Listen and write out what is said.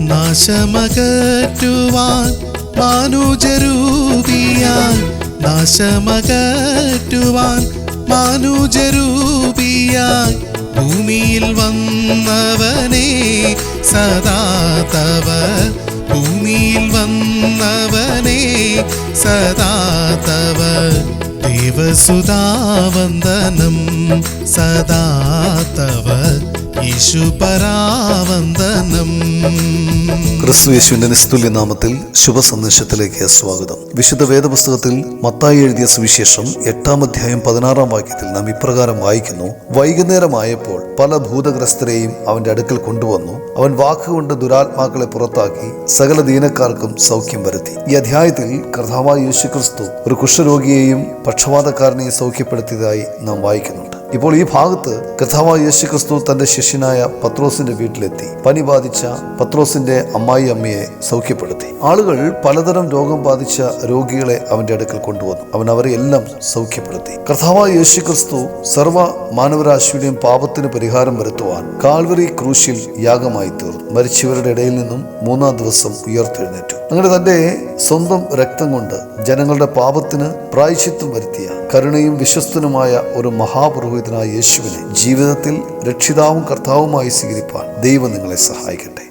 നാശമകറ്റുവാൻ മാനുജരൂപിയാൻ നാശമകറ്റുവാൻ മാനുജരൂപിയായി ഭൂമിയിൽ വന്നവനെ സദാ തവ ഭൂമിയിൽ വന്നവനെ സദാ തവ. ദേവസുതാവന്ദനം സദാ തവ. ക്രിസ്തു യേശുവിന്റെ നിസ്തുല്യ നാമത്തിൽ ശുഭ സന്ദേശത്തിലേക്ക് സ്വാഗതം. വിശുദ്ധ വേദപുസ്തകത്തിൽ മത്തായി എഴുതിയ സുവിശേഷം എട്ടാം അധ്യായം പതിനാറാം വാക്യത്തിൽ നാം ഇപ്രകാരം വായിക്കുന്നു. വൈകുന്നേരമായപ്പോൾ പല ഭൂതഗ്രസ്തരെയും അവന്റെ അടുക്കൽ കൊണ്ടുവന്നു. അവൻ വാക്കുകൊണ്ട് ദുരാത്മാക്കളെ പുറത്താക്കി സകല ദീനക്കാർക്കും സൗഖ്യം വരുത്തി. ഈ അധ്യായത്തിൽ കർത്താവായ യേശു ക്രിസ്തു ഒരു കുഷ്ഠരോഗിയെയും പക്ഷപാതക്കാരനെയും സൗഖ്യപ്പെടുത്തിയതായി നാം വായിക്കുന്നുണ്ട് ഇപ്പോൾ ഈ ഭാഗത്ത് കഥാവായ യേശു ക്രിസ്തു തന്റെ ശിഷ്യനായ പത്രോസിന്റെ വീട്ടിലെത്തി. പനി ബാധിച്ച പത്രോസിന്റെ അമ്മായി അമ്മയെ സൗഖ്യപ്പെടുത്തി. ആളുകൾ പലതരം രോഗം ബാധിച്ച രോഗികളെ അവന്റെ അടുക്കൽ കൊണ്ടുവന്നു. അവൻ അവരെ എല്ലാം സൗഖ്യപ്പെടുത്തി. കർത്താവായ യേശു ക്രിസ്തു സർവ മാനവരാശിയുടെയും പാപത്തിന് പരിഹാരം വരുത്തുവാൻ കാൽവറി ക്രൂശിൽ യാഗമായി തീർന്നു. മരിച്ചവരുടെ ഇടയിൽ നിന്നും മൂന്നാം ദിവസം ഉയർത്തെഴുന്നേറ്റു. അങ്ങനെ തന്റെ സ്വന്തം രക്തം കൊണ്ട് ജനങ്ങളുടെ പാപത്തിന് പ്രായശ്ചിത്വം വരുത്തിയ കരുണയും വിശ്വസ്തനുമായ ഒരു മഹാപുരോഹിതനായ യേശുവിനെ ജീവിതത്തിൽ രക്ഷിതാവും കർത്താവുമായി സ്വീകരിപ്പാൻ ദൈവം നിങ്ങളെ സഹായിക്കട്ടെ.